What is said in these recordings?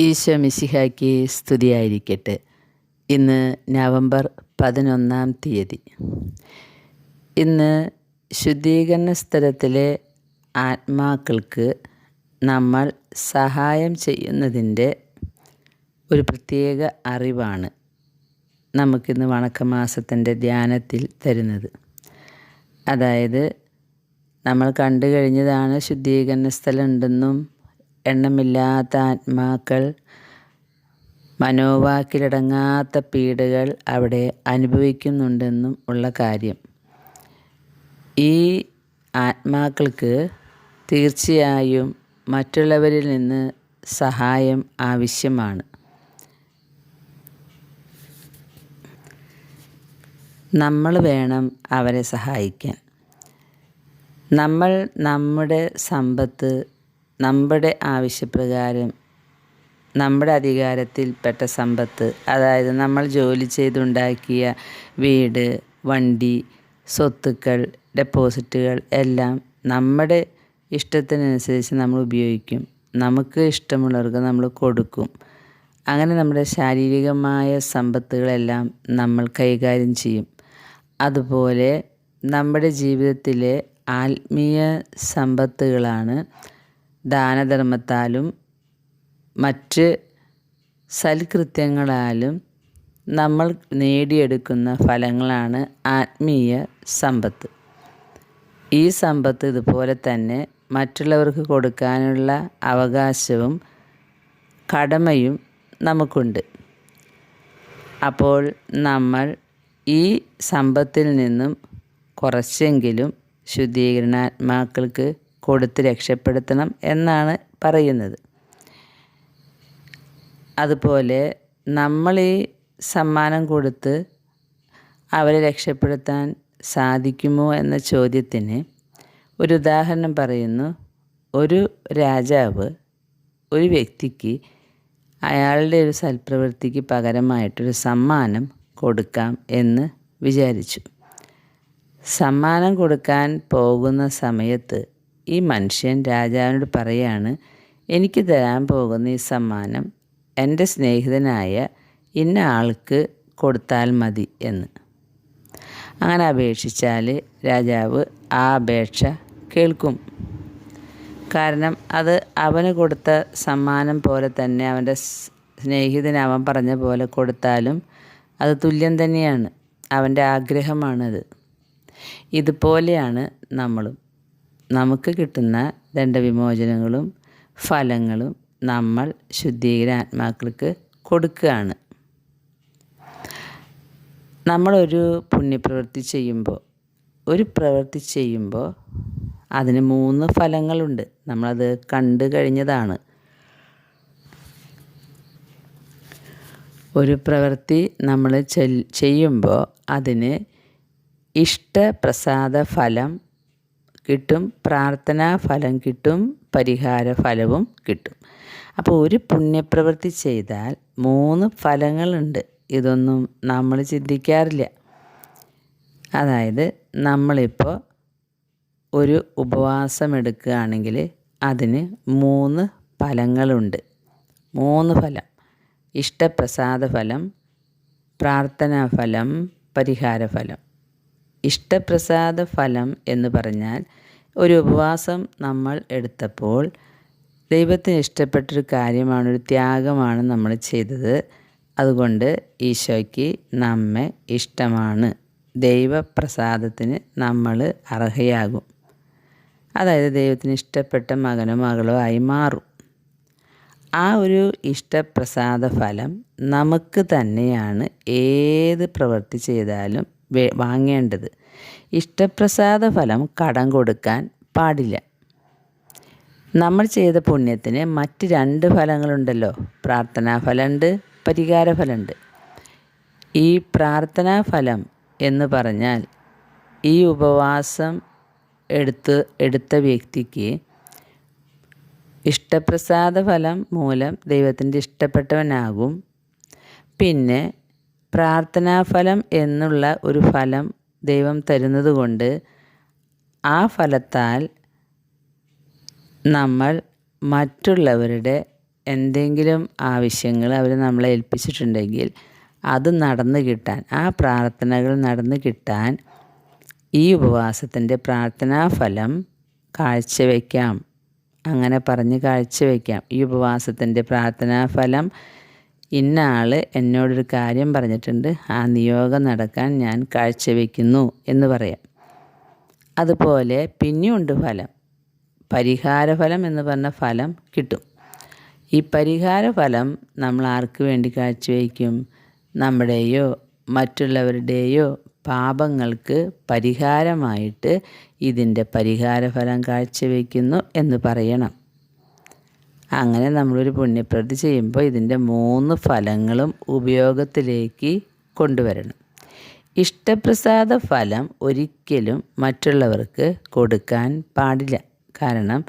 ഈശോ മിശിഹായ്ക്ക് സ്തുതിയായിരിക്കട്ടെ. ഇന്ന് നവംബർ പതിനൊന്നാം തീയതി. ഇന്ന് ശുദ്ധീകരണ സ്ഥലത്തിലെ ആത്മാക്കൾക്ക് നമ്മൾ സഹായം ചെയ്യുന്നതിന്റെ ഒരു പ്രത്യേക അറിവാണ് നമുക്കിന്ന് വണക്കമാസത്തിന്റെ ധ്യാനത്തിൽ തരുന്നത്. അതായത് നമ്മൾ കണ്ടു കഴിഞ്ഞതാണ് ശുദ്ധീകരണ സ്ഥലം ഉണ്ടെന്നും എണ്ണമില്ലാത്ത ആത്മാക്കൾ മനോവാക്കിലടങ്ങാത്ത പീഡകൾ അവിടെ അനുഭവിക്കുന്നുണ്ടെന്നും ഉള്ള കാര്യം. ഈ ആത്മാക്കൾക്ക് തീർച്ചയായും മറ്റുള്ളവരിൽ നിന്ന് സഹായം ആവശ്യമാണ്. നമ്മൾ വേണം അവരെ സഹായിക്കാൻ. നമ്മൾ നമ്മുടെ സമ്പത്ത് നമ്മുടെ ആവശ്യപ്രകാരം നമ്മുടെ അധികാരത്തിൽപ്പെട്ട സമ്പത്ത് അതായത് നമ്മൾ ജോലി ചെയ്തുണ്ടാക്കിയ വീട് വണ്ടി സ്വത്തുക്കൾ ഡെപ്പോസിറ്റുകൾ എല്ലാം നമ്മുടെ ഇഷ്ടത്തിനനുസരിച്ച് നമ്മൾ ഉപയോഗിക്കും. നമുക്ക് ഇഷ്ടമുള്ളവർക്ക് നമ്മൾ കൊടുക്കും. അങ്ങനെ നമ്മുടെ ശാരീരികമായ സമ്പത്തുകളെല്ലാം നമ്മൾ കൈകാര്യം ചെയ്യും. അതുപോലെ നമ്മുടെ ജീവിതത്തിലെ ആത്മീയ സമ്പത്തുകളാണ് ദാനധർമ്മത്താലും മറ്റ് സൽകൃത്യങ്ങളാലും നമ്മൾ നേടിയെടുക്കുന്ന ഫലങ്ങളാണ് ആത്മീയ സമ്പത്ത്. ഈ സമ്പത്ത് ഇതുപോലെ തന്നെ മറ്റുള്ളവർക്ക് കൊടുക്കാനുള്ള അവകാശവും കടമയും നമുക്കുണ്ട്. അപ്പോൾ നമ്മൾ ഈ സമ്പത്തിൽ നിന്നും കുറച്ചെങ്കിലും ശുദ്ധീകരണാത്മാക്കൾക്ക് കൊടുത്ത് രക്ഷപ്പെടുത്തണം എന്നാണ് പറയുന്നത്. അതുപോലെ നമ്മൾ ഈ സമ്മാനം കൊടുത്ത് അവരെ രക്ഷപ്പെടുത്താൻ സാധിക്കുമോ എന്ന ചോദ്യത്തിന് ഒരു ഉദാഹരണം പറയുന്നു. ഒരു രാജാവ് ഒരു വ്യക്തിക്ക് അയാളുടെ ഒരു സൽപ്രവൃത്തിക്ക് പകരമായിട്ടൊരു സമ്മാനം കൊടുക്കാം എന്ന് വിചാരിച്ചു. സമ്മാനം കൊടുക്കാൻ പോകുന്ന സമയത്ത് ഈ മനുഷ്യൻ രാജാവിനോട് പറയാണ് എനിക്ക് തരാൻ പോകുന്ന ഈ സമ്മാനം എന്റെ സ്നേഹിതനായ ഇന്ന ആൾക്ക് കൊടുത്താൽ മതി എന്ന്. അങ്ങനെ അപേക്ഷിച്ചാൽ രാജാവ് ആ അപേക്ഷ കേൾക്കും. കാരണം അത് അവന് കൊടുത്ത സമ്മാനം പോലെ തന്നെ അവന്റെ സ്നേഹിതന് അവൻ പറഞ്ഞ പോലെ കൊടുത്താലും അത് തുല്യം തന്നെയാണ്. അവന്റെ ആഗ്രഹമാണത്. ഇതുപോലെയാണ് നമ്മളും. നമുക്ക് കിട്ടുന്ന ദണ്ഡവിമോചനങ്ങളും ഫലങ്ങളും നമ്മൾ ശുദ്ധീകര ആത്മാക്കൾക്ക് കൊടുക്കുകയാണ്. നമ്മളൊരു പുണ്യപ്രവൃത്തി ചെയ്യുമ്പോൾ ഒരു പ്രവൃത്തി ചെയ്യുമ്പോൾ അതിന് മൂന്ന് ഫലങ്ങളുണ്ട്. നമ്മളത് കണ്ടു കഴിഞ്ഞതാണ്. ഒരു പ്രവൃത്തി നമ്മൾ ചെയ്യുമ്പോൾ അതിന് ഇഷ്ടപ്രസാദ ഫലം കിട്ടും പ്രാർത്ഥനാ ഫലം കിട്ടും പരിഹാര ഫലവും കിട്ടും. അപ്പോൾ ഒരു പുണ്യപ്രവൃത്തി ചെയ്താൽ മൂന്ന് ഫലങ്ങളുണ്ട്. ഇതൊന്നും നമ്മൾ ചിന്തിക്കാറില്ല. അതായത് നമ്മളിപ്പോൾ ഒരു ഉപവാസം എടുക്കുകയാണെങ്കിൽ അതിന് മൂന്ന് ഫലങ്ങളുണ്ട്. മൂന്ന് ഫലം. ഇഷ്ടപ്രസാദ ഫലം പ്രാർത്ഥനാ ഫലം പരിഹാര ഫലം. ഇഷ്ടപ്രസാദ ഫലം എന്ന് പറഞ്ഞാൽ ഒരു ഉപവാസം നമ്മൾ എടുത്തപ്പോൾ ദൈവത്തിന് ഇഷ്ടപ്പെട്ടൊരു കാര്യമാണ് ഒരു ത്യാഗമാണ് നമ്മൾ ചെയ്തത്. അതുകൊണ്ട് ഈശോയ്ക്ക് നമ്മെ ഇഷ്ടമാണ്. ദൈവപ്രസാദത്തിന് നമ്മൾ അർഹയാകും. അതായത് ദൈവത്തിന് ഇഷ്ടപ്പെട്ട മകനോ മകളോ ആയി മാറും. ആ ഒരു ഇഷ്ടപ്രസാദ ഫലം നമുക്ക് തന്നെയാണ് ഏത് പ്രവൃത്തി ചെയ്താലും വാങ്ങേണ്ടത്. ഇഷ്ടപ്രസാദ ഫലം കടം കൊടുക്കാൻ പാടില്ല. നമ്മൾ ചെയ്ത പുണ്യത്തിന് മറ്റ് രണ്ട് ഫലങ്ങളുണ്ടല്ലോ. പ്രാർത്ഥനാ ഫലമുണ്ട് പരിഹാര ഫലമുണ്ട് ഈ പ്രാർത്ഥനാ ഫലം എന്ന് പറഞ്ഞാൽ ഈ ഉപവാസം എടുത്ത് എടുത്ത വ്യക്തിക്ക് ഇഷ്ടപ്രസാദ ഫലം മൂലം ദൈവത്തിന്റെ ഇഷ്ടപ്പെട്ടവനാകും. പിന്നെ പ്രാർത്ഥനാഫലം എന്നുള്ള ഒരു ഫലം ദൈവം തരുന്നത് കൊണ്ട് ആ ഫലത്താൽ നമ്മൾ മറ്റുള്ളവരുടെ എന്തെങ്കിലും ആവശ്യങ്ങൾ അവർ നമ്മളെ ഏൽപ്പിച്ചിട്ടുണ്ടെങ്കിൽ അത് നടന്നു കിട്ടാൻ ആ പ്രാർത്ഥനകൾ നടന്നു കിട്ടാൻ ഈ ഉപവാസത്തിന്റെ പ്രാർത്ഥനാഫലം കാഴ്ചവെക്കാം. അങ്ങനെ പറഞ്ഞ് കാഴ്ചവെക്കാം. ഈ ഉപവാസത്തിന്റെ പ്രാർത്ഥനാ ഫലം ഇന്ന ആൾ എന്നോടൊരു കാര്യം പറഞ്ഞിട്ടുണ്ട്. ആ നിയോഗം നടക്കാൻ ഞാൻ കാഴ്ചവെക്കുന്നു എന്ന് പറയാം. അതുപോലെ പിന്നെയുണ്ട് ഫലം. പരിഹാരഫലം എന്ന് പറഞ്ഞ ഫലം കിട്ടും. ഈ പരിഹാരഫലം നമ്മൾ ആർക്ക് വേണ്ടി കാഴ്ചവെക്കും? നമ്മുടെയോ മറ്റുള്ളവരുടെയോ പാപങ്ങൾക്ക് പരിഹാരമായിട്ട് ഇതിന്റെ പരിഹാരഫലം കാഴ്ചവെക്കുന്നു എന്ന് പറയണം. അങ്ങനെ നമ്മളൊരു പുണ്യപ്രവൃത്തി ചെയ്യുമ്പോൾ ഇതിന്റെ മൂന്ന് ഫലങ്ങളും ഉപയോഗത്തിലേക്ക് കൊണ്ടുവരണം. ഇഷ്ടപ്രസാദ ഫലം ഒരിക്കലും മറ്റുള്ളവർക്ക് കൊടുക്കാൻ പാടില്ല. കാരണം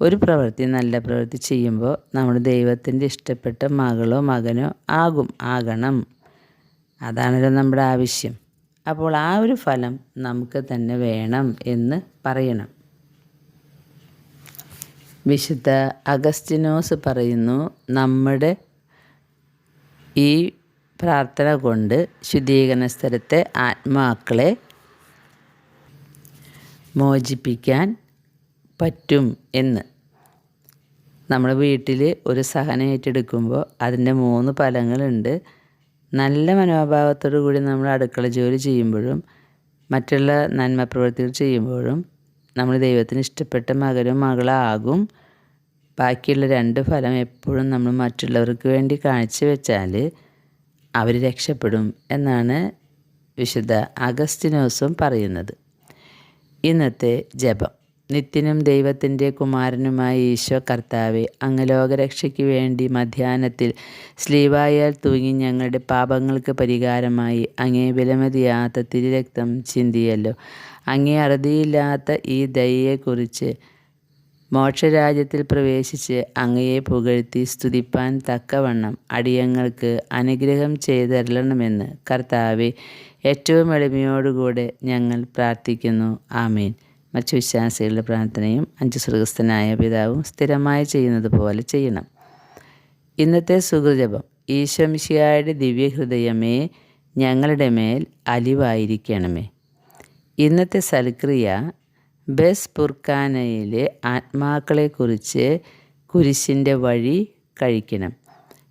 ഒരു പ്രവൃത്തി നല്ല പ്രവൃത്തി ചെയ്യുമ്പോൾ നമ്മൾ ദൈവത്തിന്റെ ഇഷ്ടപ്പെട്ട മകളോ മകനോ ആകും ആകണം. അതാണല്ലോ നമ്മുടെ ആവശ്യം. അപ്പോൾ ആ ഒരു ഫലം നമുക്ക് തന്നെ വേണം എന്ന് പറയണം. വിശുദ്ധ അഗസ്റ്റിനോസ് പറയുന്നു നമ്മുടെ ഈ പ്രാർത്ഥന കൊണ്ട് ശുദ്ധീകരണ സ്ഥലത്തെ ആത്മാക്കളെ മോചിപ്പിക്കാൻ പറ്റും എന്ന്. നമ്മൾ വീട്ടിൽ ഒരു സഹനം ഏറ്റെടുക്കുമ്പോൾ അതിന്റെ മൂന്ന് ഫലങ്ങളുണ്ട്. നല്ല മനോഭാവത്തോടു കൂടി നമ്മൾ അടുക്കള ജോലി ചെയ്യുമ്പോഴും മറ്റുള്ള നന്മ പ്രവൃത്തികൾ ചെയ്യുമ്പോഴും നമ്മൾ ദൈവത്തിന് ഇഷ്ടപ്പെട്ട മകനും മകളാകും. ബാക്കിയുള്ള രണ്ട് ഫലം എപ്പോഴും നമ്മൾ മറ്റുള്ളവർക്ക് വേണ്ടി കാഴ്ചവെച്ചാൽ അവർ രക്ഷപ്പെടും എന്നാണ് വിശുദ്ധ അഗസ്റ്റിനോസും പറയുന്നത്. ഇന്നത്തെ ജപം. നിത്യനും ദൈവത്തിന്റെ കുമാരനുമായ ഈശോ കർത്താവെ അങ്ങ് ലോകരക്ഷയ്ക്ക് വേണ്ടി മധ്യാനത്തിൽ സ്ലീവായാൽ തൂങ്ങി ഞങ്ങളുടെ പാപങ്ങൾക്ക് പരിഹാരമായി അങ്ങേ വിലമതിയാത്ത തിരുരക്തം ചിന്തിയല്ലോ. അങ്ങേ അറുതിയില്ലാത്ത ഈ ദയയെക്കുറിച്ച് മോക്ഷരാജ്യത്തിൽ പ്രവേശിച്ച് അങ്ങയെ പുകഴ്ത്തി സ്തുതിപ്പാൻ തക്കവണ്ണം അടിയങ്ങൾക്ക് അനുഗ്രഹം ചെയ്തരളണമെന്ന് കർത്താവെ ഏറ്റവും എളിമയോടുകൂടെ ഞങ്ങൾ പ്രാർത്ഥിക്കുന്നു. ആമീൻ. മറ്റു വിശ്വാസികളുടെ പ്രാർത്ഥനയും അഞ്ച് സ്വർഗസ്ഥനായ പിതാവും സ്ഥിരമായി ചെയ്യുന്നത് പോലെ ചെയ്യണം. ഇന്നത്തെ സുഹൃജപം ഈശ്വംശിയായുടെ ദിവ്യഹൃദയമേ ഞങ്ങളുടെ മേൽ അലിവായിരിക്കണമേ. ഇന്നത്തെ സൽക്രിയ ബസ് പുർക്കാനയിലെ ആത്മാക്കളെക്കുറിച്ച് കുരിശിന്റെ വഴി കഴിക്കണം.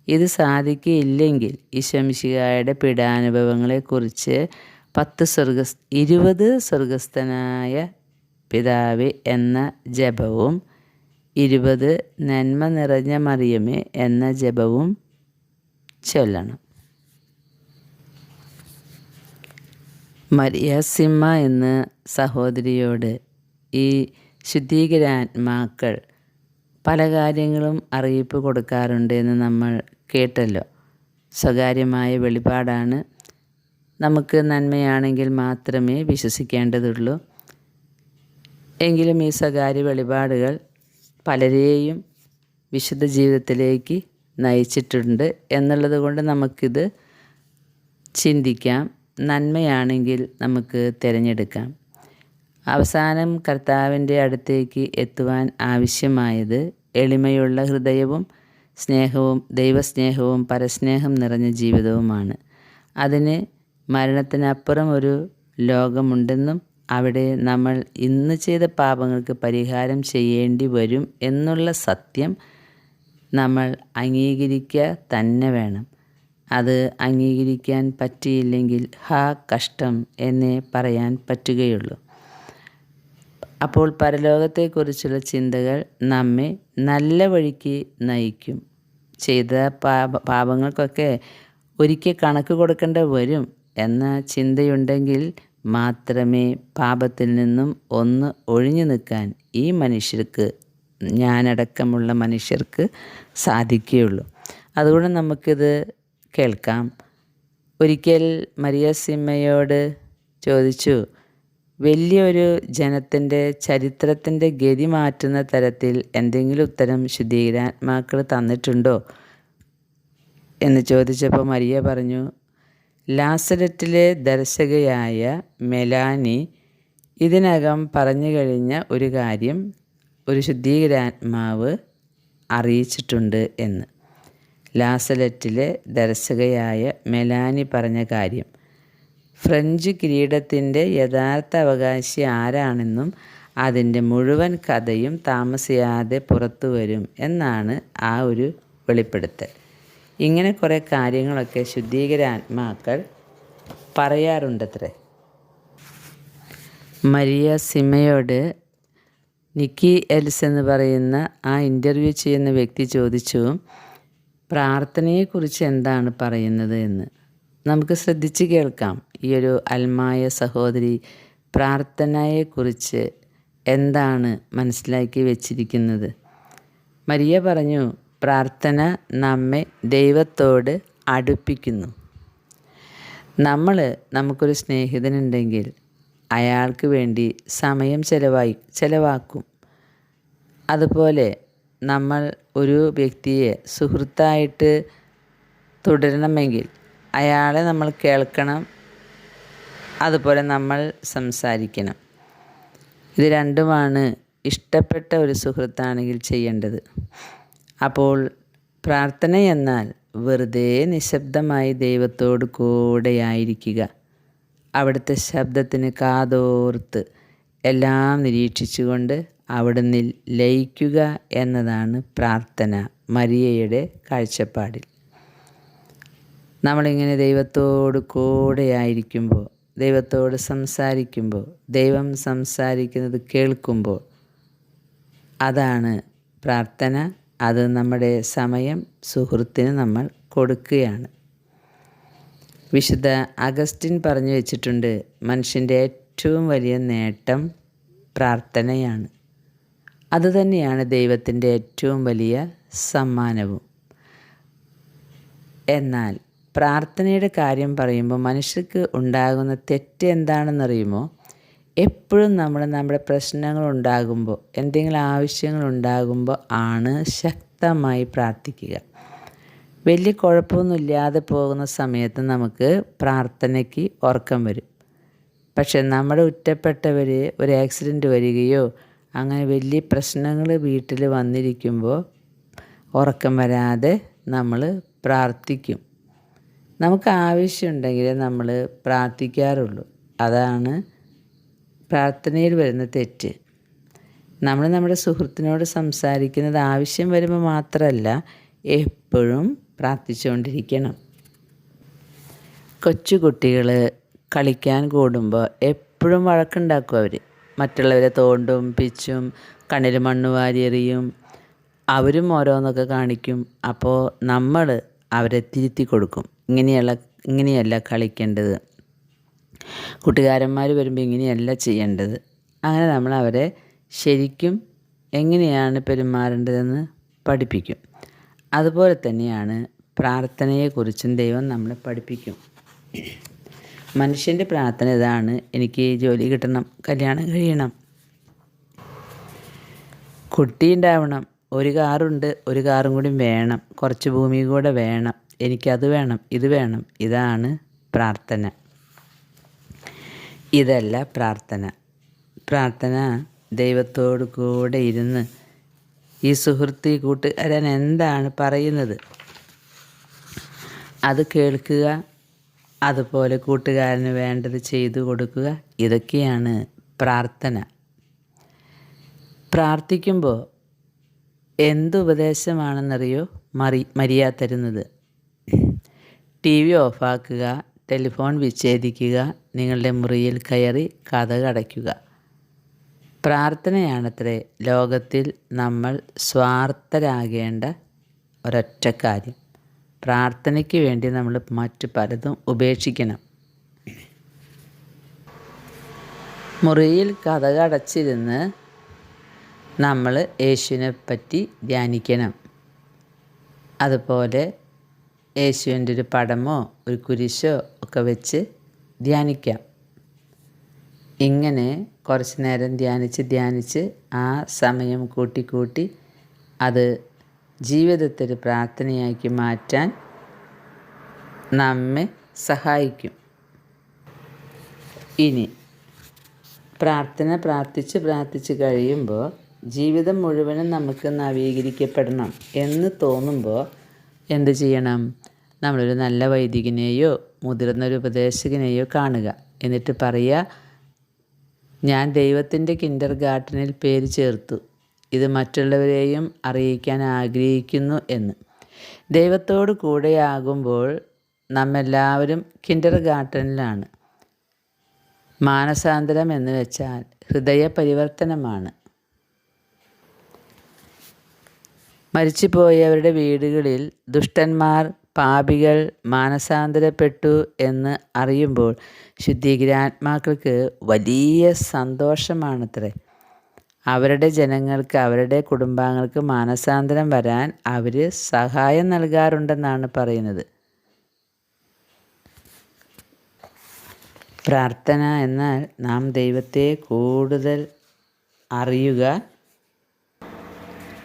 ഇത് സാധിക്കില്ലെങ്കിൽ ഈശ്വംശികായുടെ പീഡാനുഭവങ്ങളെക്കുറിച്ച് പത്ത് സ്വർഗ ഇരുപത് സ്വർഗസ്ഥനായ പിതാവേ എന്ന ജപവും ഇരുപത് നന്മ നിറഞ്ഞ മറിയമേ എന്ന ജപവും ചൊല്ലണം. മരിയസിമ്മ എന്ന സഹോദരിയോട് ഈ ശുദ്ധീകരാത്മാക്കൾ പല കാര്യങ്ങളും അറിയിപ്പ് കൊടുക്കാറുണ്ട് എന്ന് നമ്മൾ കേട്ടല്ലോ. സ്വകാര്യമായ വെളിപാടാണ്. നമുക്ക് നന്മയാണെങ്കിൽ മാത്രമേ വിശ്വസിക്കേണ്ടതുള്ളൂ. എങ്കിലും ഈ സ്വകാര്യ വെളിപാടുകൾ പലരെയും വിശുദ്ധ ജീവിതത്തിലേക്ക് നയിച്ചിട്ടുണ്ട് എന്നുള്ളത് കൊണ്ട് നമുക്കിത് ചിന്തിക്കാം. നന്മയാണെങ്കിൽ നമുക്ക് തിരഞ്ഞെടുക്കാം. അവസാനം കർത്താവിന്റെ അടുത്തേക്ക് എത്തുവാൻ ആവശ്യമായത് എളിമയുള്ള ഹൃദയവും സ്നേഹവും ദൈവസ്നേഹവും പരസ്നേഹം നിറഞ്ഞ ജീവിതവുമാണ്. അതിന് മരണത്തിനപ്പുറം ഒരു ലോകമുണ്ടെന്നും അവിടെ നമ്മൾ ഇന്ന് ചെയ്ത പാപങ്ങൾക്ക് പരിഹാരം ചെയ്യേണ്ടി വരും എന്നുള്ള സത്യം നമ്മൾ അംഗീകരിക്കുക തന്നെ വേണം. അത് അംഗീകരിക്കാൻ പറ്റിയില്ലെങ്കിൽ ഹാ കഷ്ടം എന്നേ പറയാൻ പറ്റുകയുള്ളൂ. അപ്പോൾ പരലോകത്തെക്കുറിച്ചുള്ള ചിന്തകൾ നമ്മെ നല്ല വഴിക്ക് നയിക്കും. ചെയ്ത പാപ പാപങ്ങൾക്കൊക്കെ ഒരിക്കൽ കണക്ക് കൊടുക്കേണ്ട വരും എന്ന ചിന്തയുണ്ടെങ്കിൽ മാത്രമേ പാപത്തിൽ നിന്നും ഒന്ന് ഒഴിഞ്ഞു നിൽക്കാൻ ഈ മനുഷ്യർക്ക് ഞാനടക്കമുള്ള മനുഷ്യർക്ക് സാധിക്കുകയുള്ളൂ. അതുകൊണ്ട് നമുക്കിത് കേൾക്കാം. ഒരിക്കൽ മരിയ സിമ്മയോട് ചോദിച്ചു വലിയൊരു ജനത്തിന്റെ ചരിത്രത്തിന്റെ ഗതി മാറ്റുന്ന തരത്തിൽ എന്തെങ്കിലും ഉത്തരം ശുദ്ധീകരാത്മാക്കൾ തന്നിട്ടുണ്ടോ? എന്ന് ചോദിച്ചപ്പോൾ മരിയ പറഞ്ഞു ലാസരറ്റിലെ ദർശകയായ മെലാനി ഇതിനകം പറഞ്ഞു കഴിഞ്ഞ ഒരു കാര്യം ഒരു ശുദ്ധീകരാത്മാവ് അറിയിച്ചിട്ടുണ്ട് എന്ന്. ലാസലറ്റിലെ ദർശകയായ മെലാനി പറഞ്ഞ കാര്യം. ഫ്രഞ്ച് കിരീടത്തിന്റെ യഥാർത്ഥ അവകാശി ആരാണെന്നും അതിന്റെ മുഴുവൻ കഥയും താമസിയാതെ പുറത്തു വരും എന്നാണ് ആ ഒരു വെളിപ്പെടുത്തൽ. ഇങ്ങനെ കുറേ കാര്യങ്ങളൊക്കെ ശുദ്ധീകര ആത്മാക്കൾ പറയാറുണ്ടത്രേ. മരിയ സിമയോട് നിക്കി എൽസ് എന്ന് പറയുന്ന ആ ഇന്റർവ്യൂ ചെയ്യുന്ന വ്യക്തി ചോദിച്ചു പ്രാർത്ഥനയെക്കുറിച്ച് എന്താണ് പറയുന്നത് എന്ന്? നമുക്ക് ശ്രദ്ധിച്ച് കേൾക്കാം. ഈ ഒരു അൽമായ സഹോദരി പ്രാർത്ഥനയെക്കുറിച്ച് എന്താണ് മനസ്സിലാക്കി വെച്ചിരിക്കുന്നത്? മരിയ പറഞ്ഞു പ്രാർത്ഥന നമ്മെ ദൈവത്തോട് അടുപ്പിക്കുന്നു. നമ്മൾ നമുക്കൊരു സ്നേഹിതനുണ്ടെങ്കിൽ അയാൾക്ക് വേണ്ടി സമയം ചിലവായി ചിലവാക്കും. അതുപോലെ നമ്മൾ ഒരു വ്യക്തിയെ സുഹൃത്തായിട്ട് തുടരണമെങ്കിൽ അയാളെ നമ്മൾ കേൾക്കണം. അതുപോലെ നമ്മൾ സംസാരിക്കണം. ഇത് രണ്ടുമാണ് ഇഷ്ടപ്പെട്ട ഒരു സുഹൃത്താണെങ്കിൽ ചെയ്യേണ്ടത്. അപ്പോൾ പ്രാർത്ഥന എന്നാൽ വെറുതെ നിശബ്ദമായി ദൈവത്തോട് കൂടെയായിരിക്കുക. അവിടുത്തെ ശബ്ദത്തിന് കാതോർത്ത് എല്ലാം നിരീക്ഷിച്ചുകൊണ്ട് അവിടുന്ന് ലയിക്കുക എന്നതാണ് പ്രാർത്ഥന മരിയയുടെ കാഴ്ചപ്പാടിൽ. നമ്മളിങ്ങനെ ദൈവത്തോട് കൂടെയായിരിക്കുമ്പോൾ ദൈവത്തോട് സംസാരിക്കുമ്പോൾ ദൈവം സംസാരിക്കുന്നത് കേൾക്കുമ്പോൾ അതാണ് പ്രാർത്ഥന അത് നമ്മുടെ സമയം സുഹൃത്തിന് നമ്മൾ കൊടുക്കുകയാണ്. വിശുദ്ധ അഗസ്റ്റിൻ പറഞ്ഞു വെച്ചിട്ടുണ്ട് മനുഷ്യന്റെ ഏറ്റവും വലിയ നേട്ടം പ്രാർത്ഥനയാണ്. അതുതന്നെയാണ് ദൈവത്തിന്റെ ഏറ്റവും വലിയ സമ്മാനവും. എന്നാൽ പ്രാർത്ഥനയുടെ കാര്യം പറയുമ്പോൾ മനുഷ്യർക്ക് ഉണ്ടാകുന്ന തെറ്റ് എന്താണെന്നറിയുമോ? എപ്പോഴും നമ്മൾ നമ്മുടെ പ്രശ്നങ്ങൾ ഉണ്ടാകുമ്പോൾ എന്തെങ്കിലും ആവശ്യങ്ങൾ ഉണ്ടാകുമ്പോൾ ആണ് ശക്തമായി പ്രാർത്ഥിക്കുക. വലിയ കുഴപ്പമൊന്നുമില്ലാതെ പോകുന്ന സമയത്ത് നമുക്ക് പ്രാർത്ഥനയ്ക്ക് ഉറക്കം വരും. പക്ഷെ നമ്മുടെ ഉറ്റപ്പെട്ടവർ ഒരു ആക്സിഡന്റ് വരികയോ അങ്ങനെ വലിയ പ്രശ്നങ്ങൾ വീട്ടിൽ വന്നിരിക്കുമ്പോൾ ഉറക്കം വരാതെ നമ്മൾ പ്രാർത്ഥിക്കും. നമുക്ക് ആവശ്യമുണ്ടെങ്കിൽ നമ്മൾ പ്രാർത്ഥിക്കാറുള്ളൂ. അതാണ് പ്രാർത്ഥനയിൽ വരുന്ന തെറ്റ്. നമ്മൾ നമ്മുടെ സുഹൃത്തിനോട് സംസാരിക്കുന്നത് ആവശ്യം വരുമ്പോൾ മാത്രമല്ല എപ്പോഴും പ്രാർത്ഥിച്ചുകൊണ്ടിരിക്കണം. കൊച്ചുകുട്ടികൾ കളിക്കാൻ കൂടുമ്പോൾ എപ്പോഴും വഴക്കുണ്ടാക്കും അവർ. മറ്റുള്ളവരെ തോണ്ടും പിച്ചും കണ്ണിൽ മണ്ണ് വാരിയെറിയും അവരും ഓരോന്നൊക്കെ കാണിക്കും. അപ്പോൾ നമ്മൾ അവരെ തിരുത്തി കൊടുക്കും. ഇങ്ങനെയുള്ള ഇങ്ങനെയല്ല കളിക്കേണ്ടത്. കൂട്ടുകാരന്മാർ വരുമ്പോൾ ഇങ്ങനെയല്ല ചെയ്യേണ്ടത്. അങ്ങനെ നമ്മൾ അവരെ ശരിക്കും എങ്ങനെയാണ് പെരുമാറേണ്ടതെന്ന് പഠിപ്പിക്കും. അതുപോലെ തന്നെയാണ് പ്രാർത്ഥനയെക്കുറിച്ചും ദൈവം നമ്മളെ പഠിപ്പിക്കും. മനുഷ്യന്റെ പ്രാർത്ഥന ഇതാണ് എനിക്ക് ജോലി കിട്ടണം കല്യാണം കഴിയണം. കുട്ടി ഉണ്ടാവണം ഒരു കാറുണ്ട് ഒരു കാറും കൂടി വേണം കുറച്ച് ഭൂമി കൂടെ വേണം എനിക്കത് വേണം ഇത് വേണം ഇതാണ് പ്രാർത്ഥന. ഇതല്ല പ്രാർത്ഥന. പ്രാർത്ഥന ദൈവത്തോടു കൂടെ ഇരുന്ന് ഈ സുഹൃത്തി കൂട്ടുകാരൻ എന്താണ് പറയുന്നത്? അത് കേൾക്കുക അതുപോലെ കൂട്ടുകാരന് വേണ്ടത് ചെയ്തു കൊടുക്കുക ഇതൊക്കെയാണ് പ്രാർത്ഥന. പ്രാർത്ഥിക്കുമ്പോൾ എന്ത് ഉപദേശമാണെന്നറിയോ? മറി മരിയ തരുന്നത്. ടി വി ഓഫാക്കുക ടെലിഫോൺ വിച്ഛേദിക്കുക നിങ്ങളുടെ മുറിയിൽ കയറി കഥകടയ്ക്കുക പ്രാർത്ഥനയാണത്രേ ലോകത്തിൽ നമ്മൾ സ്വാർത്ഥരാകേണ്ട ഒരൊറ്റ കാര്യം. പ്രാർത്ഥനയ്ക്ക് വേണ്ടി നമ്മൾ മറ്റു പലതും ഉപേക്ഷിക്കണം. മുറിയിൽ കഥകടച്ചിരുന്ന് നമ്മൾ യേശുവിനെ പറ്റി ധ്യാനിക്കണം. അതുപോലെ യേശുവിന്റെ ഒരു പടമോ ഒരു കുരിശോ ഒക്കെ വെച്ച് ധ്യാനിക്കാം. ഇങ്ങനെ കുറച്ച് നേരം ധ്യാനിച്ച് ധ്യാനിച്ച് ആ സമയം കൂട്ടി കൂട്ടി അത് ജീവിതത്തിൽ പ്രാർത്ഥനയാക്കി മാറ്റാൻ നമ്മെ സഹായിക്കും. ഇനി പ്രാർത്ഥന പ്രാർത്ഥിച്ച് പ്രാർത്ഥിച്ച് കഴിയുമ്പോൾ ജീവിതം മുഴുവനും നമുക്ക് നവീകരിക്കപ്പെടണം എന്ന് തോന്നുമ്പോൾ എന്ത് ചെയ്യണം? നമ്മളൊരു നല്ല വൈദികനെയോ മുതിർന്നൊരു ഉപദേശകനെയോ കാണുക. എന്നിട്ട് പറയുക ഞാൻ ദൈവത്തിന്റെ കിൻഡർ ഗാർഡനിൽ പേര് ചേർത്തു. ഇത് മറ്റുള്ളവരെയും അറിയിക്കാൻ ആഗ്രഹിക്കുന്നു എന്ന്. ദൈവത്തോട് കൂടെയാകുമ്പോൾ നമ്മെല്ലാവരും കിൻഡർ ഗാർഡനിലാണ് മാനസാന്തരം എന്ന് വെച്ചാൽ ഹൃദയ പരിവർത്തനമാണ് മരിച്ചുപോയവരുടെ വീടുകളിൽ ദുഷ്ടന്മാർ പാപികൾ മാനസാന്തരപ്പെട്ടു എന്ന് അറിയുമ്പോൾ ശുദ്ധീകരാത്മാക്കൾക്ക് വലിയ സന്തോഷമാണത്രേ. അവരുടെ ജനങ്ങൾക്ക് അവരുടെ കുടുംബാംഗങ്ങൾക്ക് മാനസാന്തരം വരാൻ അവർ സഹായം നൽകാറുണ്ടെന്നാണ് പറയുന്നത്. പ്രാർത്ഥന എന്നാൽ നാം ദൈവത്തെ കൂടുതൽ അറിയുക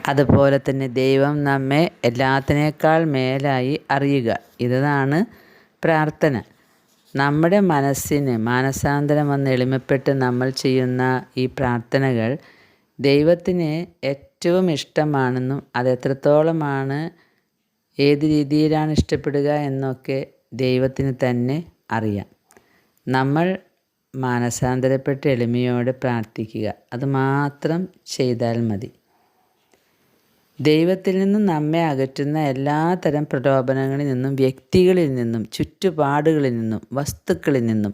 അതുപോലെ തന്നെ ദൈവം നമ്മെ എല്ലാത്തിനേക്കാൾ മേലായി അറിയുക. ഇതാണ് പ്രാർത്ഥന. നമ്മുടെ മനസ്സിന് മാനസാന്തരം വന്ന് എളിമപ്പെട്ട് നമ്മൾ ചെയ്യുന്ന ഈ പ്രാർത്ഥനകൾ ദൈവത്തിന് ഏറ്റവും ഇഷ്ടമാണെന്നും അത് എത്രത്തോളമാണ് ഏത് രീതിയിലാണ് ഇഷ്ടപ്പെടുക എന്നൊക്കെ ദൈവത്തിന് തന്നെ അറിയാം. നമ്മൾ മാനസാന്തരപ്പെട്ട് എളിമയോടെ പ്രാർത്ഥിക്കുക. അതുമാത്രം ചെയ്താൽ മതി. ദൈവത്തിൽ നിന്നും നമ്മെ അകറ്റുന്ന എല്ലാ തരം പ്രലോഭനങ്ങളിൽ നിന്നും വ്യക്തികളിൽ നിന്നും ചുറ്റുപാടുകളിൽ നിന്നും വസ്തുക്കളിൽ നിന്നും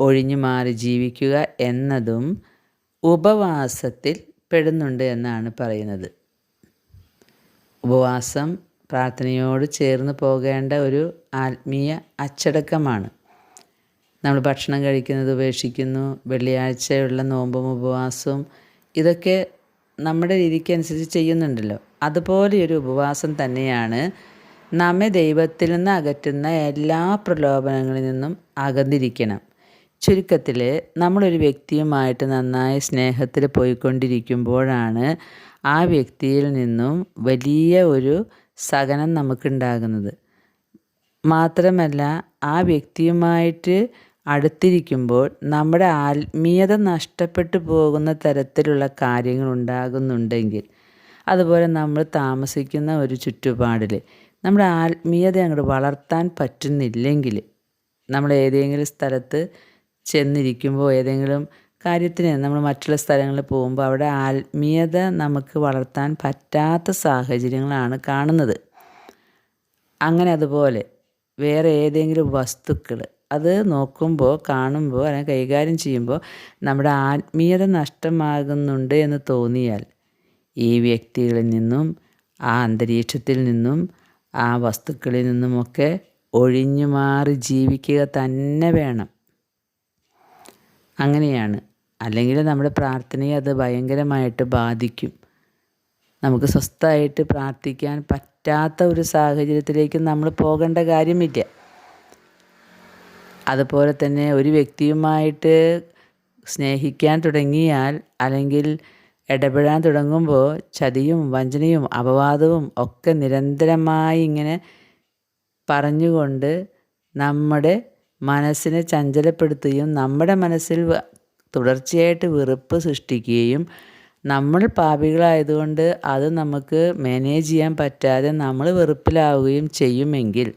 ഒഴിഞ്ഞു മാറി ജീവിക്കുക എന്നതും ഉപവാസത്തിൽ പെടുന്നുണ്ട് എന്നാണ് പറയുന്നത്. ഉപവാസം പ്രാർത്ഥനയോട് ചേർന്ന് പോകേണ്ട ഒരു ആത്മീയ അച്ചടക്കമാണ്. നമ്മൾ ഭക്ഷണം കഴിക്കുന്നത് ഉപേക്ഷിക്കുന്നു വെള്ളിയാഴ്ചയുള്ള നോമ്പും ഉപവാസവും ഇതൊക്കെ നമ്മുടെ രീതിക്ക് അനുസരിച്ച് ചെയ്യുന്നുണ്ടല്ലോ. അതുപോലെ ഒരു ഉപവാസം തന്നെയാണ് നമ്മെ ദൈവത്തിൽ നിന്ന് അകറ്റുന്ന എല്ലാ പ്രലോഭനങ്ങളിൽ നിന്നും അകന്നിരിക്കണം. ചുരുക്കത്തിൽ നമ്മളൊരു വ്യക്തിയുമായിട്ട് നന്നായി സ്നേഹത്തിൽ പോയിക്കൊണ്ടിരിക്കുമ്പോഴാണ് ആ വ്യക്തിയിൽ നിന്നും വലിയ ഒരു സഹനം നമുക്കുണ്ടാകുന്നത്. മാത്രമല്ല ആ വ്യക്തിയുമായിട്ട് അടുത്തിരിക്കുമ്പോൾ നമ്മുടെ ആത്മീയത നഷ്ടപ്പെട്ടു പോകുന്ന തരത്തിലുള്ള കാര്യങ്ങൾ ഉണ്ടാകുന്നുണ്ടെങ്കിൽ അതുപോലെ നമ്മൾ താമസിക്കുന്ന ഒരു ചുറ്റുപാടിൽ നമ്മുടെ ആത്മീയത അങ്ങോട്ട് വളർത്താൻ പറ്റുന്നില്ലെങ്കിൽ നമ്മൾ ഏതെങ്കിലും സ്ഥലത്ത് ചെന്നിരിക്കുമ്പോൾ ഏതെങ്കിലും കാര്യത്തിന് നമ്മൾ മറ്റുള്ള സ്ഥലങ്ങളിൽ പോകുമ്പോൾ അവിടെ ആത്മീയത നമുക്ക് വളർത്താൻ പറ്റാത്ത സാഹചര്യങ്ങളാണ് കാണുന്നത്. അങ്ങനെ അതുപോലെ വേറെ ഏതെങ്കിലും വസ്തുക്കൾ അത് നോക്കുമ്പോൾ കാണുമ്പോൾ അല്ലെങ്കിൽ കൈകാര്യം ചെയ്യുമ്പോൾ നമ്മുടെ ആത്മീയത നഷ്ടമാകുന്നുണ്ട് എന്ന് തോന്നിയാൽ ഈ വ്യക്തികളിൽ നിന്നും ആ അന്തരീക്ഷത്തിൽ നിന്നും ആ വസ്തുക്കളിൽ നിന്നുമൊക്കെ ഒഴിഞ്ഞു മാറി ജീവിക്കുക തന്നെ വേണം. അങ്ങനെയാണ്. അല്ലെങ്കിൽ നമ്മുടെ പ്രാർത്ഥനയെ അത് ഭയങ്കരമായിട്ട് ബാധിക്കും. നമുക്ക് സ്വസ്ഥമായിട്ട് പ്രാർത്ഥിക്കാൻ പറ്റാത്ത ഒരു സാഹചര്യത്തിലേക്ക് നമ്മൾ പോകേണ്ട കാര്യമില്ല. അതുപോലെ തന്നെ ഒരു വ്യക്തിയുമായിട്ട് സ്നേഹിക്കാൻ തുടങ്ങിയാൽ അല്ലെങ്കിൽ ഇടപെടാൻ തുടങ്ങുമ്പോൾ ചതിയും വഞ്ചനയും അപവാദവും ഒക്കെ നിരന്തരമായി ഇങ്ങനെ പറഞ്ഞുകൊണ്ട് നമ്മുടെ മനസ്സിനെ ചഞ്ചലപ്പെടുത്തുകയും നമ്മുടെ മനസ്സിൽ തുടർച്ചയായിട്ട് വെറുപ്പ് സൃഷ്ടിക്കുകയും നമ്മൾ പാപികളായതുകൊണ്ട് അത് നമുക്ക് മാനേജ് ചെയ്യാൻ പറ്റാതെ നമ്മൾ വെറുപ്പിലാവുകയും ചെയ്യുമെങ്കിൽ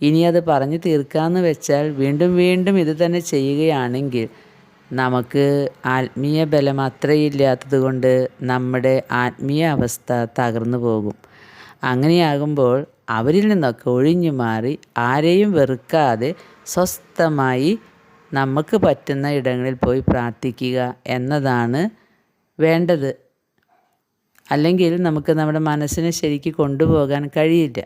ഇനി അത് പറഞ്ഞു തീർക്കാമെന്ന് വെച്ചാൽ വീണ്ടും വീണ്ടും ഇത് തന്നെ ചെയ്യുകയാണെങ്കിൽ നമുക്ക് ആത്മീയ ബലം അത്രയില്ലാത്തത് കൊണ്ട് നമ്മുടെ ആത്മീയ അവസ്ഥ തകർന്നു പോകും. അങ്ങനെയാകുമ്പോൾ അവരിൽ നിന്നൊക്കെ ഒഴിഞ്ഞു മാറി ആരെയും വെറുക്കാതെ സ്വസ്ഥമായി നമുക്ക് പറ്റുന്ന ഇടങ്ങളിൽ പോയി പ്രാർത്ഥിക്കുക എന്നതാണ് വേണ്ടത്. അല്ലെങ്കിൽ നമുക്ക് നമ്മുടെ മനസ്സിനെ ശരിക്ക് കൊണ്ടുപോകാൻ കഴിയില്ല.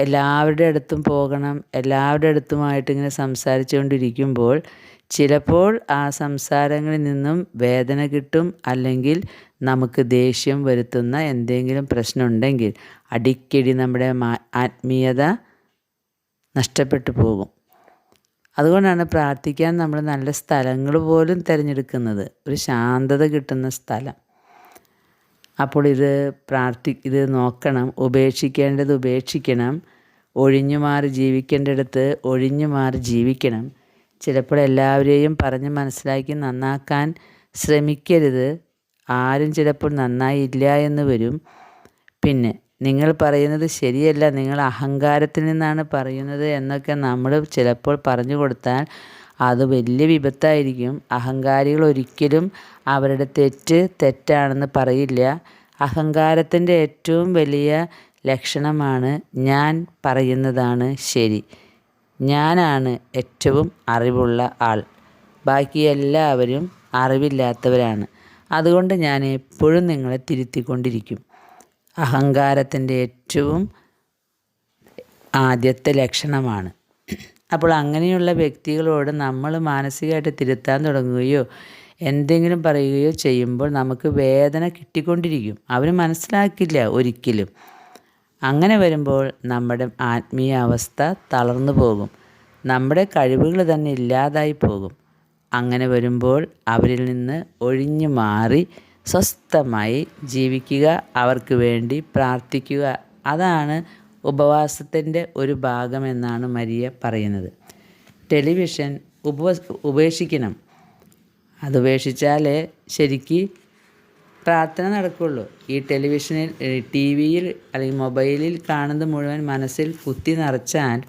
എല്ലാവരുടെ അടുത്തും പോകണം എല്ലാവരുടെ അടുത്തുമായിട്ട് ഇങ്ങനെ സംസാരിച്ചുകൊണ്ടിരിക്കുമ്പോൾ ചിലപ്പോൾ ആ സംസാരങ്ങളിൽ നിന്നും വേദന കിട്ടും അല്ലെങ്കിൽ നമുക്ക് ദേഷ്യം വരുത്തുന്ന എന്തെങ്കിലും പ്രശ്നമുണ്ടെങ്കിൽ അടിക്കടി നമ്മുടെ ആത്മീയത നഷ്ടപ്പെട്ടു പോകും. അതുകൊണ്ടാണ് പ്രാർത്ഥിക്കാൻ നമ്മൾ നല്ല സ്ഥലങ്ങൾ പോലും തിരഞ്ഞെടുക്കുന്നത്. ഒരു ശാന്തത കിട്ടുന്ന സ്ഥലം. അപ്പോൾ ഇത് പ്രാർത്ഥി ഇത് നോക്കണം. ഉപേക്ഷിക്കേണ്ടത് ഉപേക്ഷിക്കണം. ഒഴിഞ്ഞു മാറി ജീവിക്കേണ്ടടുത്ത് ഒഴിഞ്ഞു മാറി ജീവിക്കണം. ചിലപ്പോൾ എല്ലാവരെയും പറഞ്ഞ് മനസ്സിലാക്കി നന്നാക്കാൻ ശ്രമിക്കരുത്. ആരും ചിലപ്പോൾ നന്നായില്ല എന്ന് വരും. പിന്നെ നിങ്ങൾ പറയുന്നത് ശരിയല്ല. നിങ്ങൾ അഹങ്കാരത്തിൽ നിന്നാണ് പറയുന്നത് എന്നൊക്കെ നമ്മൾ ചിലപ്പോൾ പറഞ്ഞു കൊടുത്താൽ അത് വലിയ വിപത്തായിരിക്കും. അഹങ്കാരികൾ ഒരിക്കലും അവരുടെ തെറ്റ് തെറ്റാണെന്ന് പറയില്ല. അഹങ്കാരത്തിന്റെ ഏറ്റവും വലിയ ലക്ഷണമാണ് ഞാൻ പറയുന്നതാണ് ശരി. ഞാനാണ് ഏറ്റവും അറിവുള്ള ആൾ. ബാക്കി എല്ലാവരും അറിവില്ലാത്തവരാണ്. അതുകൊണ്ട് ഞാൻ എപ്പോഴും നിങ്ങളെ തിരുത്തിക്കൊണ്ടിരിക്കും. അഹങ്കാരത്തിന്റെ ഏറ്റവും ആദ്യത്തെ ലക്ഷണമാണ്. അപ്പോൾ അങ്ങനെയുള്ള വ്യക്തികളോട് നമ്മൾ മാനസികമായിട്ട് തിരുത്താൻ തുടങ്ങുകയോ എന്തെങ്കിലും പറയുകയോ ചെയ്യുമ്പോൾ നമുക്ക് വേദന കിട്ടിക്കൊണ്ടിരിക്കും. അവർ മനസ്സിലാക്കില്ല ഒരിക്കലും. അങ്ങനെ വരുമ്പോൾ നമ്മുടെ ആത്മീയ അവസ്ഥ തളർന്നു പോകും. നമ്മുടെ കഴിവുകൾ തന്നെ ഇല്ലാതായി പോകും. അങ്ങനെ വരുമ്പോൾ അവരിൽ നിന്ന് ഒഴിഞ്ഞു മാറി സ്വസ്ഥമായി ജീവിക്കുക അവർക്ക് വേണ്ടി പ്രാർത്ഥിക്കുക. അതാണ് ഉപവാസത്തിന്റെ ഒരു ഭാഗമെന്നാണ് മരിയ പറയുന്നത്. ടെലിവിഷൻ ഉപ ഉപേക്ഷിക്കണം. അത് ഉപേക്ഷിച്ചാലേ ശരിക്ക് പ്രാർത്ഥന നടക്കുള്ളൂ. ഈ ടെലിവിഷനിൽ ടി വിയിൽ അല്ലെങ്കിൽ മൊബൈലിൽ കാണുന്നത് മുഴുവൻ മനസ്സിൽ കുത്തി നിറച്ചാൽ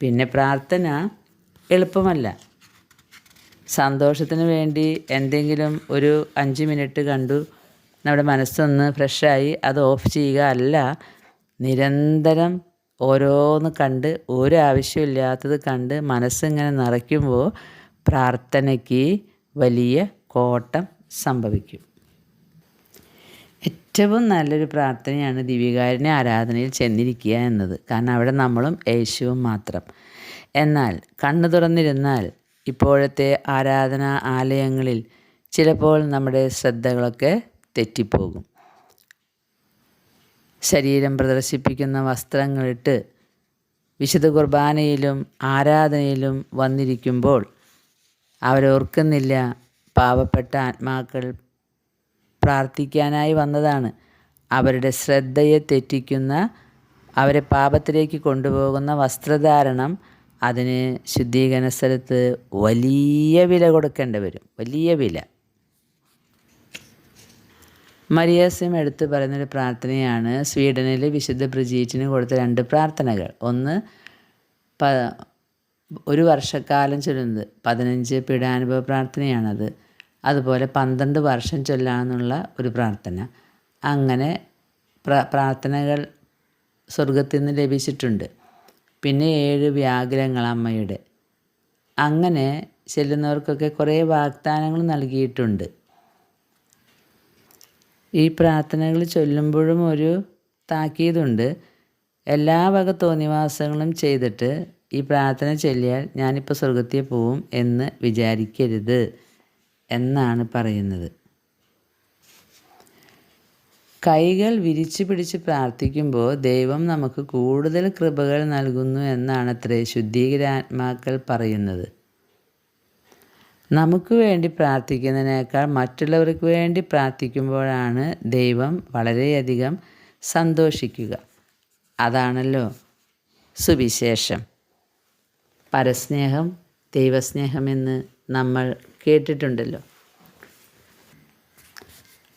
പിന്നെ പ്രാർത്ഥന എളുപ്പമല്ല. സന്തോഷത്തിന് വേണ്ടി എന്തെങ്കിലും ഒരു അഞ്ച് മിനിറ്റ് കണ്ടു നമ്മുടെ മനസ്സൊന്ന് ഫ്രഷായി അത് ഓഫ് ചെയ്യുക അല്ല നിരന്തരം ഓരോന്ന് കണ്ട് ഒരു ആവശ്യമില്ലാത്തത് കണ്ട് മനസ്സിങ്ങനെ നിറയ്ക്കുമ്പോൾ പ്രാർത്ഥനയ്ക്ക് വലിയ കോട്ടം സംഭവിക്കും. ഏറ്റവും നല്ലൊരു പ്രാർത്ഥനയാണ് ദിവ്യകാരിനെ ആരാധനയിൽ ചെന്നിരിക്കുക എന്നത്. കാരണം അവിടെ നമ്മളും യേശുവും മാത്രം. എന്നാൽ കണ്ണു തുറന്നിരുന്നാൽ ഇപ്പോഴത്തെ ആരാധനാ ആലയങ്ങളിൽ ചിലപ്പോൾ നമ്മുടെ ശ്രദ്ധകളൊക്കെ തെറ്റിപ്പോകും. ശരീരം പ്രദർശിപ്പിക്കുന്ന വസ്ത്രങ്ങളിട്ട് വിശുദ്ധ കുർബാനയിലും ആരാധനയിലും വന്നിരിക്കുമ്പോൾ അവരോർക്കുന്നില്ല. പാവപ്പെട്ട ആത്മാക്കൾ പ്രാർത്ഥിക്കാനായി വന്നതാണ്. അവരുടെ ശ്രദ്ധയെ തെറ്റിക്കുന്ന അവരെ പാപത്തിലേക്ക് കൊണ്ടുപോകുന്ന വസ്ത്രധാരണം അതിന് ശുദ്ധീകരണ സ്ഥലത്ത് വലിയ വില കൊടുക്കേണ്ടി വരും. വലിയ വില. മരിയാസിം എടുത്ത് പറയുന്നൊരു പ്രാർത്ഥനയാണ് സ്വീഡനിൽ വിശുദ്ധ ബ്രിജീറ്റിന് കൊടുത്ത രണ്ട് പ്രാർത്ഥനകൾ. ഒന്ന് പ ഒരു വർഷക്കാലം ചൊല്ലുന്നത്. പതിനഞ്ച് പീഡാനുഭവ പ്രാർത്ഥനയാണത്. അതുപോലെ പന്ത്രണ്ട് വർഷം ചൊല്ലാമെന്നുള്ള ഒരു പ്രാർത്ഥന. അങ്ങനെ പ്രാർത്ഥനകൾ സ്വർഗത്തിൽ നിന്ന് ലഭിച്ചിട്ടുണ്ട്. പിന്നെ ഏഴ് വ്യാകുലങ്ങൾ അമ്മയുടെ. അങ്ങനെ ചെല്ലുന്നവർക്കൊക്കെ കുറേ വാഗ്ദാനങ്ങൾ നൽകിയിട്ടുണ്ട്. ഈ പ്രാർത്ഥനകൾ ചൊല്ലുമ്പോഴും ഒരു താക്കീതുണ്ട്. എല്ലാ വക തോന്നിവാസങ്ങളും ചെയ്തിട്ട് ഈ പ്രാർത്ഥന ചൊല്ലിയാൽ ഞാനിപ്പോൾ സ്വർഗത്തിൽ പോവും എന്ന് വിചാരിക്കരുത് എന്നാണ് പറയുന്നത്. കൈകൾ വിരിച്ചു പിടിച്ച് പ്രാർത്ഥിക്കുമ്പോൾ ദൈവം നമുക്ക് കൂടുതൽ കൃപകൾ നൽകുന്നു എന്നാണ് അത്രേ ശുദ്ധീകരാത്മാക്കൾ പറയുന്നത്. നമുക്ക് വേണ്ടി പ്രാർത്ഥിക്കുന്നതിനേക്കാൾ മറ്റുള്ളവർക്ക് വേണ്ടി പ്രാർത്ഥിക്കുമ്പോഴാണ് ദൈവം വളരെയധികം സന്തോഷിക്കുക. അതാണല്ലോ സുവിശേഷം. പരസ്നേഹം ദൈവസ്നേഹമെന്ന് നമ്മൾ കേട്ടിട്ടുണ്ടല്ലോ.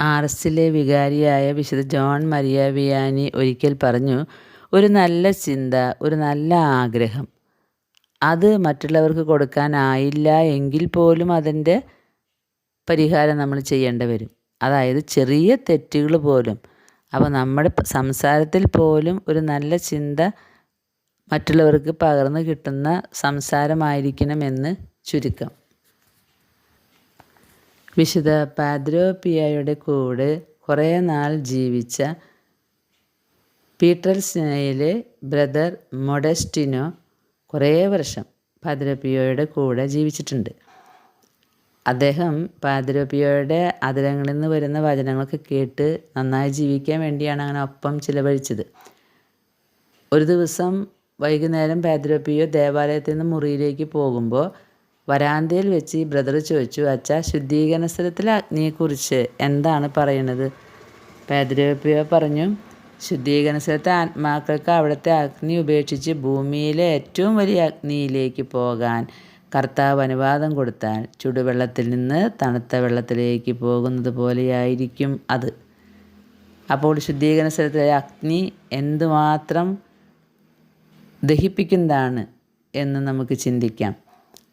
ആർസിലെ വികാരിയായ വിശുദ്ധ ജോൺ മരിയ വിയാനി ഒരിക്കൽ പറഞ്ഞു ഒരു നല്ല ചിന്ത ഒരു നല്ല ആഗ്രഹം. അത് മറ്റുള്ളവർക്ക് കൊടുക്കാനായില്ല എങ്കിൽ പോലും അതിന്റെ പരിഹാരം നമ്മൾ ചെയ്യേണ്ടി വരും. അതായത് ചെറിയ തെറ്റുകൾ പോലും. അപ്പോൾ നമ്മുടെ സംസാരത്തിൽ പോലും ഒരു നല്ല ചിന്ത മറ്റുള്ളവർക്ക് പകർന്നു കിട്ടുന്ന സംസാരമായിരിക്കണമെന്ന് ചുരുക്കം. വിശുദ്ധ പാദ്രോപിയയുടെ കൂടെ കുറേ നാൾ ജീവിച്ച പീറ്റർസിനയിലെ ബ്രദർ മൊഡസ്റ്റിനോ കുറേ വർഷം പാദ്രോപിയോയുടെ കൂടെ ജീവിച്ചിട്ടുണ്ട്. അദ്ദേഹം പാദ്രോപിയോയുടെ അതിരങ്ങളിൽ നിന്ന് വരുന്ന വചനങ്ങളൊക്കെ കേട്ട് നന്നായി ജീവിക്കാൻ വേണ്ടിയാണ് അങ്ങനെ ഒപ്പം ചിലവഴിച്ചത്. ഒരു ദിവസം വൈകുന്നേരം പേദ്രപ്പിയോ ദേവാലയത്തിൽ നിന്ന് മുറിയിലേക്ക് പോകുമ്പോൾ വരാന്തയിൽ വെച്ച് ഈ ബ്രദർ ചോദിച്ചു അച്ഛ ശുദ്ധീകരണ സ്ഥലത്തിലെ അഗ്നിയെക്കുറിച്ച് എന്താണ് പറയുന്നത് പാദ്രോപിയോ പറഞ്ഞു ശുദ്ധീകരണ സ്ഥലത്തെ ആത്മാക്കൾക്ക് അവിടുത്തെ അഗ്നി ഉപേക്ഷിച്ച് ഭൂമിയിലെ ഏറ്റവും വലിയ അഗ്നിയിലേക്ക് പോകാൻ കർത്താവ് അനുവാദം കൊടുത്താൽ ചുടുവെള്ളത്തിൽ നിന്ന് തണുത്ത വെള്ളത്തിലേക്ക് പോകുന്നത് പോലെയായിരിക്കും അത്. അപ്പോൾ ശുദ്ധീകരണ സ്ഥലത്തിലെ അഗ്നി എന്തുമാത്രം ദഹിപ്പിക്കുന്നതാണ് എന്ന് നമുക്ക് ചിന്തിക്കാം.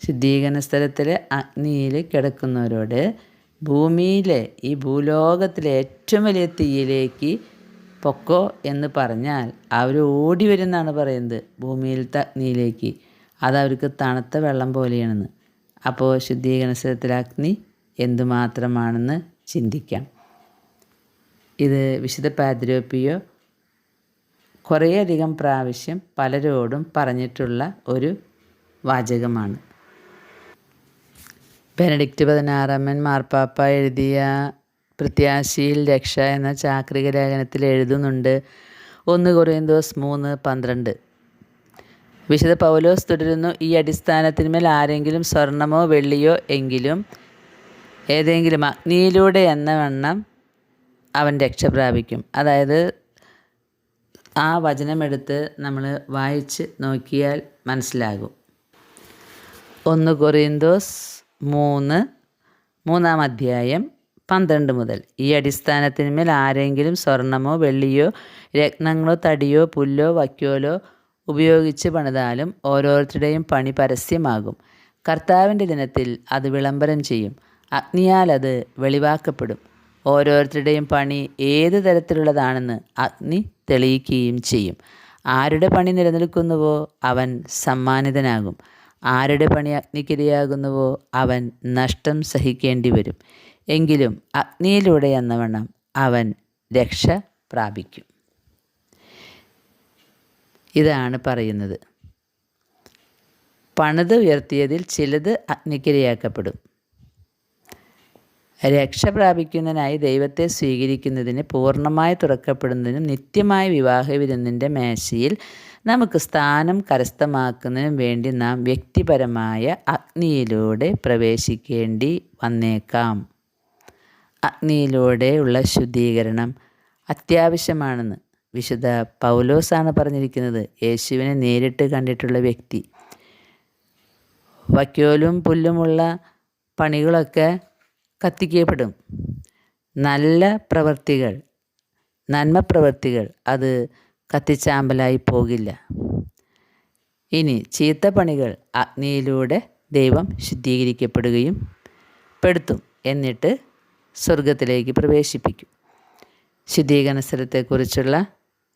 ശുദ്ധീകരണ സ്ഥലത്തിലെ അഗ്നിയിൽ കിടക്കുന്നവരോട് ഭൂമിയിലെ ഈ ഭൂലോകത്തിലെ ഏറ്റവും വലിയ തീയിലേക്ക് പൊക്കോ എന്ന് പറഞ്ഞാൽ അവർ ഓടി വരുമെന്നാണ് പറയുന്നത്. ഭൂമിയിലത്തെ അഗ്നിയിലേക്ക്. അത് അവർക്ക് തണുത്ത വെള്ളം പോലെയാണെന്ന്. അപ്പോൾ ശുദ്ധീകരണ സ്ഥലത്തിലെ അഗ്നി എന്തുമാത്രമാണെന്ന് ചിന്തിക്കാം. ഇത് വിശുദ്ധ പാദ്രോപ്പിയോ കുറേയധികം പ്രാവശ്യം പലരോടും പറഞ്ഞിട്ടുള്ള ഒരു വാചകമാണ്. ബെനഡിക്റ്റ് പതിനാറാമൻ മാർപ്പാപ്പ എഴുതിയ പ്രത്യാശയിൽ രക്ഷ എന്ന ചാക്രിക ലേഖനത്തിൽ എഴുതുന്നുണ്ട്. ഒന്ന് കൊറിയന്തോസ് മൂന്ന് പന്ത്രണ്ട്. വിശുദ്ധ പൗലോസ് തുടരുന്നു ഈ അടിസ്ഥാനത്തിന്മേൽ ആരെങ്കിലും സ്വർണമോ വെള്ളിയോ എങ്കിലും ഏതെങ്കിലും അഗ്നിയിലൂടെ എന്ന വണ്ണം അവൻ രക്ഷ പ്രാപിക്കും അതായത് ആ വചനമെടുത്ത് നമ്മൾ വായിച്ച് നോക്കിയാൽ മനസ്സിലാകും. ഒന്ന് കൊറിയന്തോസ് മൂന്ന് മൂന്നാം അധ്യായം പന്ത്രണ്ട് മുതൽ. ഈ അടിസ്ഥാനത്തിന്മേൽ ആരെങ്കിലും സ്വർണമോ വെള്ളിയോ രത്നങ്ങളോ തടിയോ പുല്ലോ വയ്ക്കോലോ ഉപയോഗിച്ച് പണിതാലും ഓരോരുത്തരുടെയും പണി പരസ്യമാകും. കർത്താവിന്റെ ദിനത്തിൽ അത് വിളംബരം ചെയ്യും. അഗ്നിയാൽ അത് വെളിവാക്കപ്പെടും. ഓരോരുത്തരുടെയും പണി ഏത് തരത്തിലുള്ളതാണെന്ന് അഗ്നി തെളിയിക്കുകയും ചെയ്യും. ആരുടെ പണി നിലനിൽക്കുന്നുവോ അവൻ സമ്മാനിതനാകും. ആരുടെ പണി അഗ്നിക്കിരയാകുന്നുവോ അവൻ നഷ്ടം സഹിക്കേണ്ടി വരും എങ്കിലും അഗ്നിയിലൂടെ എന്നവണ്ണം അവൻ രക്ഷ പ്രാപിക്കും. ഇതാണ് പറയുന്നത്. പണിത് ഉയർത്തിയതിൽ ചിലത് അഗ്നിക്കിരയാക്കപ്പെടും. രക്ഷ പ്രാപിക്കുന്നതിനായി ദൈവത്തെ സ്വീകരിക്കുന്നതിന് പൂർണമായി തുറക്കപ്പെടുന്നതിനും നിത്യമായ വിവാഹ വിരുന്നിന്റെ മേശയിൽ നമുക്ക് സ്ഥാനം കരസ്ഥമാക്കുന്നതിനും വേണ്ടി നാം വ്യക്തിപരമായ അഗ്നിയിലൂടെ പ്രവേശിക്കേണ്ടി വന്നേക്കാം. അഗ്നിയിലൂടെയുള്ള ശുദ്ധീകരണം അത്യാവശ്യമാണെന്ന് വിശുദ്ധ പൗലോസാണ് പറഞ്ഞിരിക്കുന്നത്. യേശുവിനെ നേരിട്ട് കണ്ടിട്ടുള്ള വ്യക്തി. വക്യോലും പുല്ലുമുള്ള പണികളൊക്കെ കത്തിക്കപ്പെടും. നല്ല പ്രവൃത്തികൾ നന്മ പ്രവൃത്തികൾ അത് കത്തിച്ചാമ്പലായി പോകില്ല. ഇനി ചീത്ത പണികൾ അഗ്നിയിലൂടെ ദൈവം ശുദ്ധീകരിക്കപ്പെടുകയും പെടുത്തും എന്നിട്ട് സ്വർഗത്തിലേക്ക് പ്രവേശിപ്പിക്കും. ശുദ്ധീകരണ സ്ഥലത്തെക്കുറിച്ചുള്ള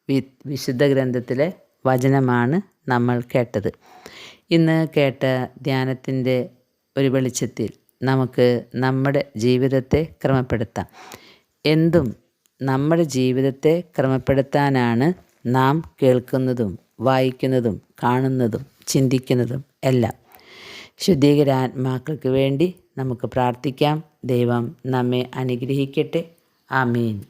വി വിശുദ്ധ ഗ്രന്ഥത്തിലെ വചനമാണ് നമ്മൾ കേട്ടത്. ഇന്ന് കേട്ട ധ്യാനത്തിന്റെ ഒരു വെളിച്ചത്തിൽ നമുക്ക് നമ്മുടെ ജീവിതത്തെ ക്രമപ്പെടുത്താം. എന്തും നമ്മുടെ ജീവിതത്തെ ക്രമപ്പെടുത്താനാണ് നാം കേൾക്കുന്നതും വായിക്കുന്നതും കാണുന്നതും ചിന്തിക്കുന്നതും എല്ലാം. ശുദ്ധീകരാത്മാക്കൾക്ക് വേണ്ടി നമുക്ക് പ്രാർത്ഥിക്കാം. ദൈവം നമ്മെ അനുഗ്രഹിക്കട്ടെ. ആമീൻ.